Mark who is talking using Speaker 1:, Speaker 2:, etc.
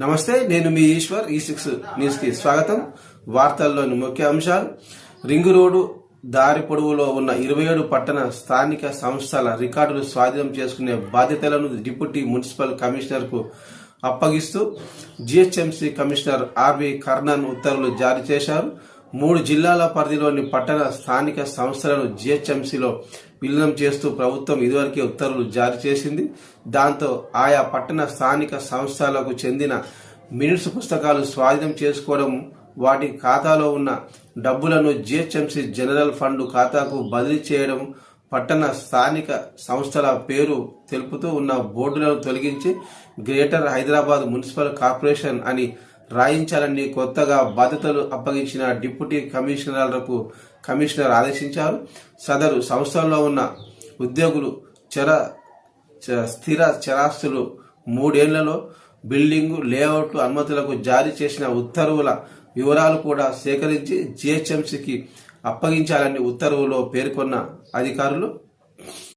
Speaker 1: నమస్తే నేను మీ ఈశ్వర్ e ఈ సిక్స్ న్యూస్కి స్వాగతం. వార్తల్లోని ముఖ్య అంశాలు. రింగు రోడ్డు దారి పొడవులో ఉన్న ఇరవై ఏడు పట్టణ స్థానిక సంస్థల రికార్డులు స్వాధీనం చేసుకునే బాధ్యతలను డిప్యూటీ మున్సిపల్ కమిషనర్కు అప్పగిస్తూ GHMC commissioner R V Karnan ఉత్తర్వులు జారీ చేశారు. మూడు జిల్లాల పరిధిలోని పట్టణ స్థానిక సంస్థలను జిహెచ్ఎంసీలో విలీనం చేస్తూ ప్రభుత్వం ఇదివరకే ఉత్తర్వులు జారీ చేసింది. దాంతో ఆయా పట్టణ స్థానిక సంస్థలకు చెందిన మినిట్స్ పుస్తకాలు స్వాధీనం చేసుకోవడం వాటి ఖాతాలో ఉన్న డబ్బులను జిహెచ్ఎంసీ జనరల్ ఫండ్ ఖాతాకు బదిలీ చేయడం పట్టణ స్థానిక సంస్థల పేరు తెలుపుతూ ఉన్న బోర్డులను తొలగించి గ్రేటర్ హైదరాబాద్ మున్సిపల్ కార్పొరేషన్ అని రాయించాలని కొత్తగా బాధ్యతలు అప్పగించిన డిప్యూటీ కమిషనర్లకు కమిషనర్ ఆదేశించారు. సదరు సంస్థల్లో ఉన్న ఉద్యోగులు చర చ- స్థిర చరాస్తులు మూడేళ్ళలో బిల్డింగు లేఅవుట్ అనుమతులకు జారీ చేసిన ఉత్తర్వుల వివరాలు కూడా సేకరించి జిహెచ్ఎంసీకి అప్పగించాలని ఉత్తర్వులో పేర్కొన్న అధికారులు